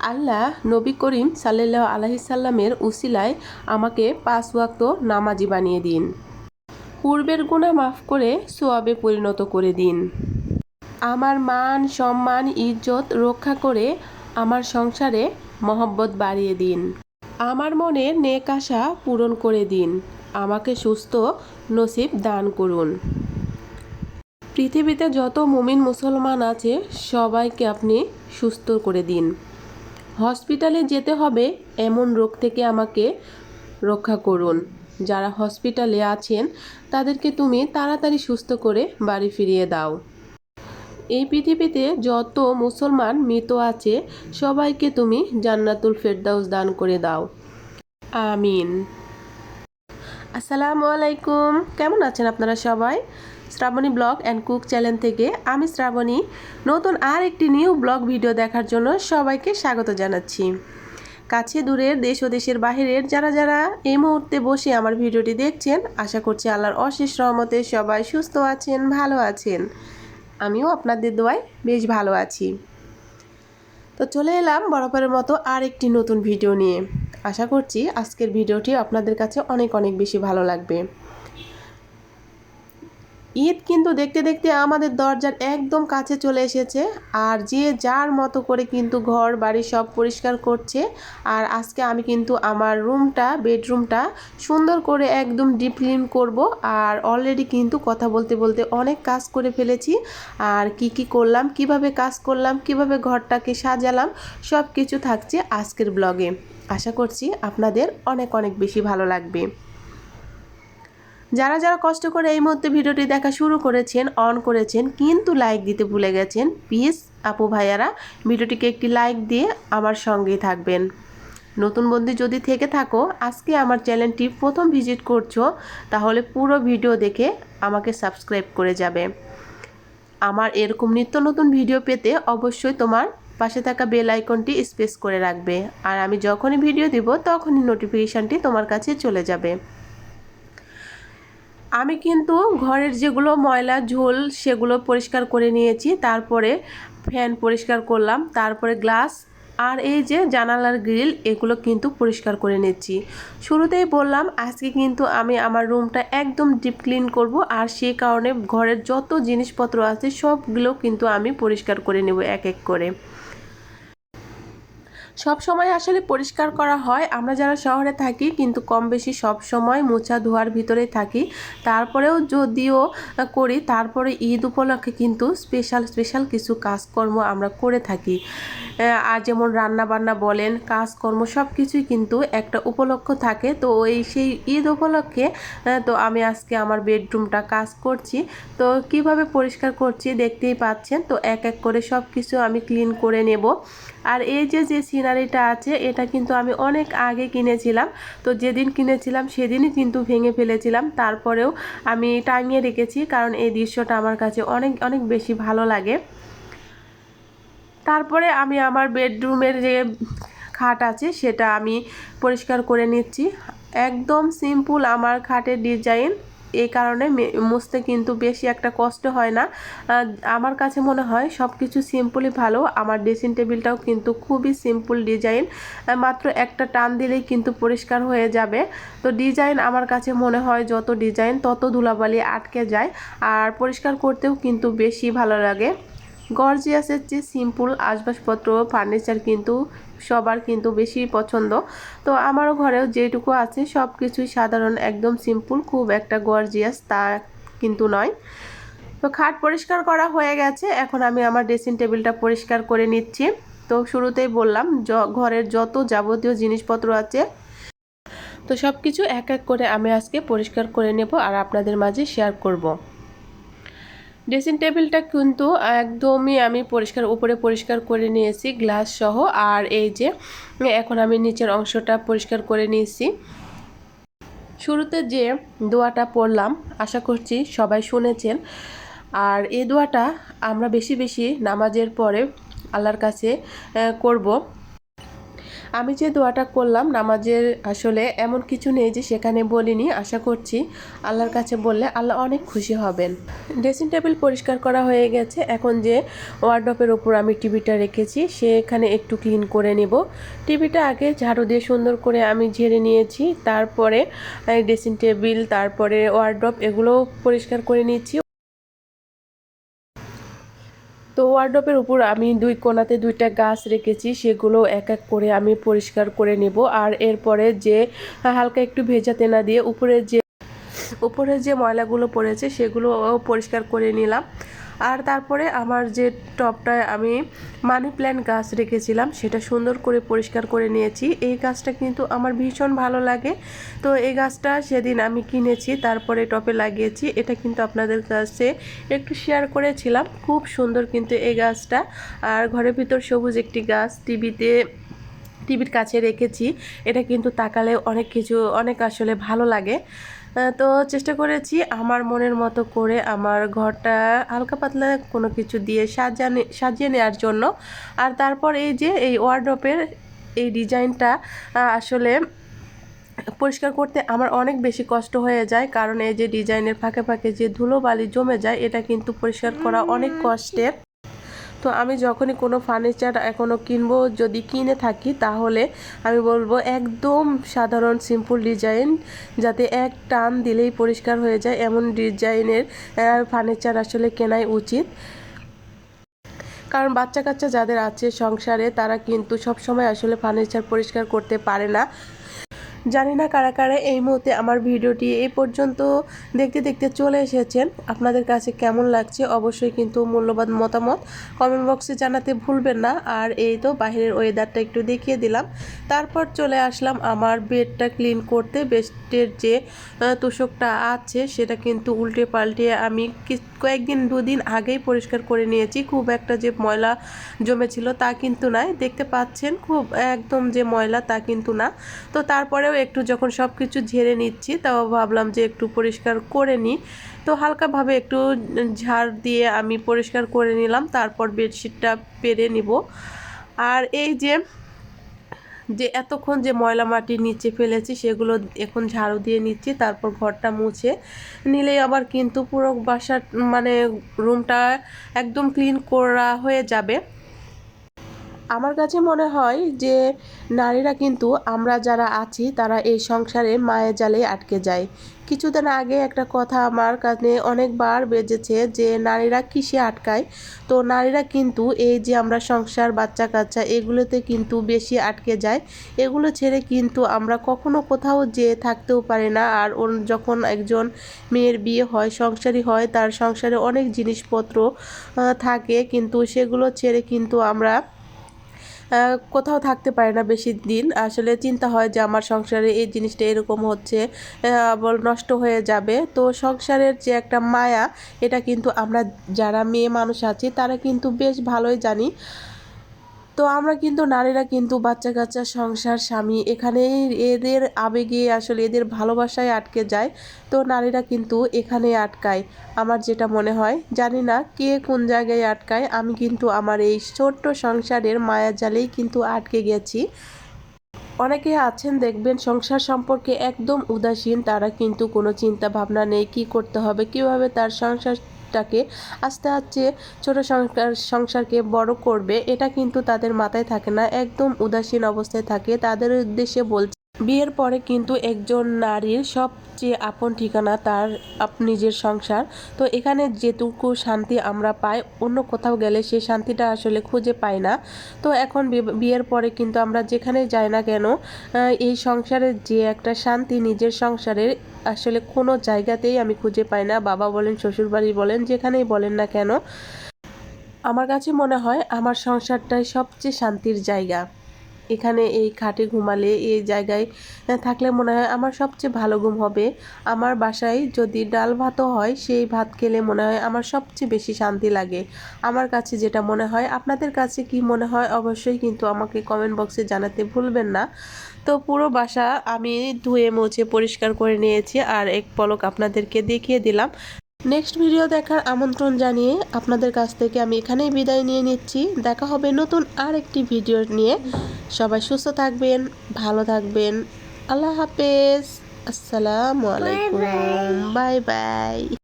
আল্লাহ নবী করিম সাল্লাহ আলহিসাল্লামের উসিলায় আমাকে পাঁচ ওয়াক্ত নামাজি বানিয়ে দিন। পূর্বের গুণা মাফ করে সোয়াবে পরিণত করে দিন। আমার মান, সম্মান, ইজ্জত রক্ষা করে আমার সংসারে মহব্বত বাড়িয়ে দিন। আমার মনের নেক আশা পূরণ করে দিন। আমাকে সুস্থ নসিব দান করুন। পৃথিবীতে যত মুমিন মুসলমান আছে, সবাইকে আপনি সুস্থ করে দিন। হসপিটালে যেতে হবে এমন রোগ থেকে আমাকে রক্ষা করুন। যারা হসপিটালে আছেন, তাদেরকে তুমি তাড়াতাড়ি সুস্থ করে বাড়ি ফিরিয়ে দাও। এই পৃথিবীতে যত মুসলমান মৃত আছে, সবাইকে তুমি জান্নাতুল ফেরদাউস দান করে দাও। আমিন। আসসালামু আলাইকুম। কেমন আছেন আপনারা সবাই? Shraboni blog and cook channel থেকে আমি শ্রাবণী। নতুন আর একটি নিউ ব্লগ ভিডিও দেখার জন্য সবাইকে স্বাগত জানাচ্ছি। কাছে দূরের দেশ ও দেশের বাহিরের যারা যারা এই মুহূর্তে বসে আমার ভিডিওটি দেখছেন, আশা করছি আল্লাহর অশেষ রহমতে সবাই সুস্থ আছেন, ভালো আছেন। আমিও আপনাদের দোয়ায় বেশ ভালো আছি। তো চলে এলাম বরাবরের মতো আর একটি নতুন ভিডিও নিয়ে। আশা করছি আজকের ভিডিওটি আপনাদের কাছে অনেক অনেক বেশি ভালো লাগবে। ঈদ কিন্তু দেখতে দেখতে আমাদের দরজার একদম কাছে চলে এসেছে আর যে যার মতো করে কিন্তু ঘর, বাড়ি সব পরিষ্কার করছে। আর আজকে আমি কিন্তু আমার রুমটা, বেডরুমটা সুন্দর করে একদম ডিপ ক্লিন করব আর অলরেডি কিন্তু কথা বলতে বলতে অনেক কাজ করে ফেলেছি। আর কি কি করলাম, কীভাবে কাজ করলাম, কীভাবে ঘরটাকে সাজালাম সব কিছু থাকছে আজকের ব্লগে। আশা করছি আপনাদের অনেক অনেক বেশি ভালো লাগবে। যারা যারা কষ্ট করে এই মুহূর্তে ভিডিওটি দেখা শুরু করেছেন, অন করেছেন, কিন্তু লাইক দিতে ভুলে গেছেন প্লিজ আপু ভাইয়ারা, ভিডিওটিকে একটি লাইক দিয়ে আমার সঙ্গেই থাকবেন। নতুন বন্ধু যদি থেকে থাকো, আজকে আমার চ্যানেলটি প্রথম ভিজিট করছ, তাহলে পুরো ভিডিও দেখে আমাকে সাবস্ক্রাইব করে যাবে। আমার এরকম নিত্য নতুন ভিডিও পেতে অবশ্যই তোমার পাশে থাকা বেল আইকনটি স্পেস করে রাখবে। আর আমি যখনই ভিডিও দিব, তখনই নোটিফিকেশানটি তোমার কাছে চলে যাবে। আমি কিন্তু ঘরের যেগুলো ময়লা, ঝোল সেগুলো পরিষ্কার করে নিয়েছি। তারপরে ফ্যান পরিষ্কার করলাম। তারপরে গ্লাস আর এই যে জানালার গ্রিল, এগুলো কিন্তু পরিষ্কার করে নিচ্ছি। শুরুতেই বললাম, আজকে কিন্তু আমি আমার রুমটা একদম ডিপ ক্লিন করব আর সেই কারণে ঘরের যত জিনিসপত্র আছে, সবগুলো কিন্তু আমি পরিষ্কার করে নেব এক এক করে। সব সময় আসলে পরিষ্কার করা হয়। আমরা যারা শহরে থাকি কিন্তু কম বেশি সব সময় মোছা ধোয়ার ভিতরে থাকি। তারপরেও যদিও করি, তারপরে ঈদ উপলক্ষে কিন্তু স্পেশাল স্পেশাল কিছু কাজকর্ম আমরা করে থাকি। আর যেমন রান্না বান্না বলেন, কাজকর্ম সব কিছুই কিন্তু একটা উপলক্ষ থাকে। তো এই সেই ঈদ উপলক্ষে তো আমি আজকে আমার বেডরুমটা কাজ করছি। তো কীভাবে পরিষ্কার করছি দেখতেই পাচ্ছেন? তো এক এক করে সব কিছু আমি ক্লিন করে নেব। আর এই যে যে সিনারিটা আছে, এটা কিন্তু আমি অনেক আগে কিনেছিলাম। তো যেদিন কিনেছিলাম সেদিনই কিন্তু ভেঙে ফেলেছিলাম। তারপরেও আমি টাঙিয়ে রেখেছি কারণ এই দৃশ্যটা আমার কাছে অনেক অনেক বেশি ভালো লাগে। তারপরে আমি আমার বেডরুমের যে খাট আছে, সেটা আমি পরিষ্কার করে নিচ্ছি। একদম সিম্পল আমার খাটের ডিজাইন এই কারণে মুছতে কিন্তু বেশি একটা কষ্ট হয় না। আমার কাছে মনে হয় সব কিছু সিম্পলই ভালো। আমার ড্রেসিং টেবিলটাও কিন্তু খুবই সিম্পল ডিজাইন মাত্র একটা টান দিলেই কিন্তু পরিষ্কার হয়ে যাবে। তো ডিজাইন আমার কাছে মনে হয় যত ডিজাইন তত ধুলাবালি আটকে যায়। আর পরিষ্কার করতেও কিন্তু বেশি ভালো লাগে। গর্জিয়াসের চেয়ে সিম্পল আসবাবপত্র ফার্নিচার কিন্তু সবার কিন্তু বেশি পছন্দ। তো আমারও ঘরেও যেটুকু আছে সব কিছুই সাধারণ, একদম সিম্পল খুব একটা গর্জিয়াস তা কিন্তু নয়। তো খাট পরিষ্কার করা হয়ে গেছে, এখন আমি আমার ড্রেসিং টেবিলটা পরিষ্কার করে নিচ্ছি। তো শুরুতেই বললাম ঘরের যত যাবতীয় জিনিসপত্র আছে, তো সব কিছু এক এক করে আমি আজকে পরিষ্কার করে নেব আর আপনাদের মাঝে শেয়ার করব। ড্রেসিং টেবিলটা কিন্তু একদমই আমি পরিষ্কার, উপরে পরিষ্কার করে নিয়েছি, গ্লাস সহ। আর এই যে, এখন আমি নিচের অংশটা পরিষ্কার করে নিয়েছি। শুরুতে যে দোয়াটা পড়লাম, আশা করছি সবাই শুনেছেন। আর এই দোয়াটা আমরা বেশি বেশি নামাজের পরে আল্লাহর কাছে করব। আমি যে দোয়াটা করলাম নামাজের আসলে এমন কিছু নেই যে সেখানে বলিনি, আশা করছি আল্লাহর কাছে বললে আল্লাহ অনেক খুশি হবেন। ড্রেসিং টেবিল পরিষ্কার করা হয়ে গেছে। এখন যে ওয়ার্ডপের ওপর আমি টিভিটা রেখেছি, সেখানে একটু ক্লিন করে নেব। টিভিটা আগে ঝাড়ু দিয়ে সুন্দর করে আমি ঝেড়ে নিয়েছি, তারপরে ড্রেসিং টেবিল, তারপরে ওয়ার্ড্রপ এগুলো পরিষ্কার করে নিচ্ছি। তো ওয়ার্ডপের উপর আমি দুই কোনাতে দুইটা গাছ রেখেছি, সেগুলো এক এক করে আমি পরিষ্কার করে নেব। আর এরপরে যে হালকা একটু ভেজাতে না দিয়ে উপরে যে উপরে যে ময়লাগুলো পড়েছে সেগুলো পরিষ্কার করে নিলাম। আর তারপরে আমার যে টপটায় আমি মানি প্ল্যান্ট গাছ রেখেছিলাম, সেটা সুন্দর করে পরিষ্কার করে নিয়েছি। এই গাছটা কিন্তু আমার ভীষণ ভালো লাগে। তো এই গাছটা সেদিন আমি কিনেছি, তারপরে টপে লাগিয়েছি। এটা কিন্তু আপনাদের কাছে একটু শেয়ার করেছিলাম। খুব সুন্দর কিন্তু এই গাছটা। আর ঘরের ভিতর সবুজ একটি গাছ টিভিতে, টিভির কাছে রেখেছি। এটা কিন্তু তাকালে অনেক কিছু, অনেক আসলে ভালো লাগে। তো চেষ্টা করেছি আমার মনের মতো করে আমার ঘরটা হালকা পাতলা কোনো কিছু দিয়ে সাজানে, সাজিয়ে নেওয়ার জন্য। আর তারপর এই যে এই ওয়ার্ড্রপের এই ডিজাইনটা আসলে পরিষ্কার করতে আমার অনেক বেশি কষ্ট হয়ে যায়। কারণ এই যে ডিজাইনের ফাঁকে ফাঁকে যে ধুলোবালি জমে যায়, এটা কিন্তু পরিষ্কার করা অনেক কষ্টের। তো আমি যখনই কোনো ফার্নিচার এখনও কিনবো, যদি কিনে থাকি, তাহলে আমি বলব একদম সাধারণ সিম্পল ডিজাইন যাতে এক টান দিলেই পরিষ্কার হয়ে যায়। এমন ডিজাইনের ফার্নিচার আসলে কেনাই উচিত। কারণ বাচ্চা কাচ্চা যাদের আছে সংসারে, তারা কিন্তু সব সময় আসলে ফার্নিচার পরিষ্কার করতে পারে না। জানি না কারা কারা এই মুহূর্তে আমার ভিডিওটি এই পর্যন্ত দেখতে দেখতে চলে এসেছেন। আপনাদের কাছে কেমন লাগছে অবশ্যই কিন্তু মূল্যবান মতামত কমেন্ট বক্সে জানাতে ভুলবেন না। আর এই তো বাইরের ওয়েদারটা একটু দেখিয়ে দিলাম। তারপর চলে আসলাম আমার বেডটা ক্লিন করতে। বেডের যে তোষকটা আছে সেটা কিন্তু উল্টে পাল্টে আমি কয়েকদিন, দুদিন আগেই পরিষ্কার করে নিয়েছি। খুব একটা যে ময়লা জমেছিল তা কিন্তু নয় দেখতে পাচ্ছেন খুব একদম যে ময়লা তা কিন্তু না। তো তারপরেও একটু যখন সব কিছু ঝেড়ে নিচ্ছি, তাও ভাবলাম যে একটু পরিষ্কার করে নিই। তো হালকাভাবে একটু ঝাড় দিয়ে আমি পরিষ্কার করে নিলাম, তারপর বেডশিটটা পেরে নিব। আর এই যে যে এতক্ষণ যে ময়লা মাটি নিচে ফেলেছি, সেগুলো এখন ঝাড়ু দিয়ে নিচ্ছি, তারপর ঘরটা মুছে নিলেই আবার কিন্তু পুরো বাসার মানে রুমটা একদম ক্লিন করা হয়ে যাবে। আমার কাছে মনে হয় যে নারীরা কিন্তু আমরা যারা আছি, তারা এই সংসারে মায়ের জালে আটকে যায়। কিছুদিন আগে একটা কথা আমার কাছে অনেকবার বেজেছে যে নারীরা কিসে আটকায়? তো নারীরা কিন্তু এই যে আমরা সংসার বাচ্চা কাচ্চা এগুলোতে কিন্তু বেশি আটকে যায়। এগুলো ছেড়ে কিন্তু আমরা কখনো কোথাও যেয়ে থাকতেও পারি না। আর যখন একজন মেয়ের বিয়ে হয়, সংসারী হয়, তার সংসারে অনেক জিনিসপত্র থাকে। কিন্তু সেগুলো ছেড়ে কিন্তু আমরা কোথাও থাকতে পারে না বেশি দিন। আসলে চিন্তা হয় যে আমার সংসারে এই জিনিসটা এরকম হচ্ছে বল নষ্ট হয়ে যাবে। তো সংসারের যে একটা মায়া, এটা কিন্তু আমরা যারা মেয়ে মানুষ আছি, তারা কিন্তু বেশ ভালোই জানি। তো আমরা কিন্তু নারীরা কিন্তু বাচ্চা কাচ্চা সংসার, স্বামী এখানেই এদের আবেগে আসলে এদের ভালোবাসায় আটকে যায়। তো নারীরা কিন্তু এখানে আটকায়। আমার যেটা মনে হয়, জানি না কে কোন জায়গায় আটকায়, আমি কিন্তু আমার এই ছোট্ট সংসারের মায়া জালেই কিন্তু আটকে গেছি। অনেকে আছেন, দেখবেন সংসার সম্পর্কে একদম উদাসীন, তারা কিন্তু কোনো চিন্তা ভাবনা নেই, কি করতে হবে, কীভাবে তার সংসারটাকে আস্তে আস্তে ছোট সংসার, সংসারকে বড় করবে, এটা কিন্তু তাদের মাথায় থাকে না। একদম উদাসীন অবস্থায় থাকে। তাদের উদ্দেশ্যে বলছে, বিয়ের পরে কিন্তু একজন নারীর সবচেয়ে আপন ঠিকানা তার নিজের সংসার। তো এখানে যেটুকু শান্তি আমরা পাই, অন্য কোথাও গেলে সেই শান্তিটা আসলে খুঁজে পাই না। তো এখন বিয়ের পরে কিন্তু আমরা যেখানে যাই না কেন এই সংসারের যে একটা শান্তি নিজের সংসারের আসলে কোনো জায়গাতেই আমি খুঁজে পাই না। বাবা বলেন, শ্বশুরবাড়ি বলেন, যেখানেই বলেন না কেন। আমার কাছে মনে হয়, আমার সংসারটাই সবচেয়ে শান্তির জায়গা। এখানে এই খাটে ঘুমালে এই জায়গায় থাকলে মনে হয় আমার সবচেয়ে ভালো ঘুম হবে। আমার বাসায় যদি ডাল ভাতও হয়, সেই ভাত খেলে মনে হয় আমার সবচেয়ে বেশি শান্তি লাগে। আমার কাছে যেটা মনে হয়, আপনাদের কাছে কি মনে হয় অবশ্যই কিন্তু আমাকে কমেন্ট বক্সে জানাতে ভুলবেন না। তো পুরো বাসা আমি ধুয়ে মুছে পরিষ্কার করে নিয়েছি, আর এক পলক আপনাদেরকে দেখিয়ে দিলাম। নেক্সট ভিডিও দেখার আমন্ত্রণ জানিয়ে আপনাদের কাছ থেকে আমি এখানেই বিদায় নিয়ে নিচ্ছি। দেখা হবে নতুন আর একটি ভিডিও নিয়ে। সবাই সুস্থ থাকবেন ভালো থাকবেন। আল্লাহ হাফেজ। আসসালামু আলাইকুম। Bye bye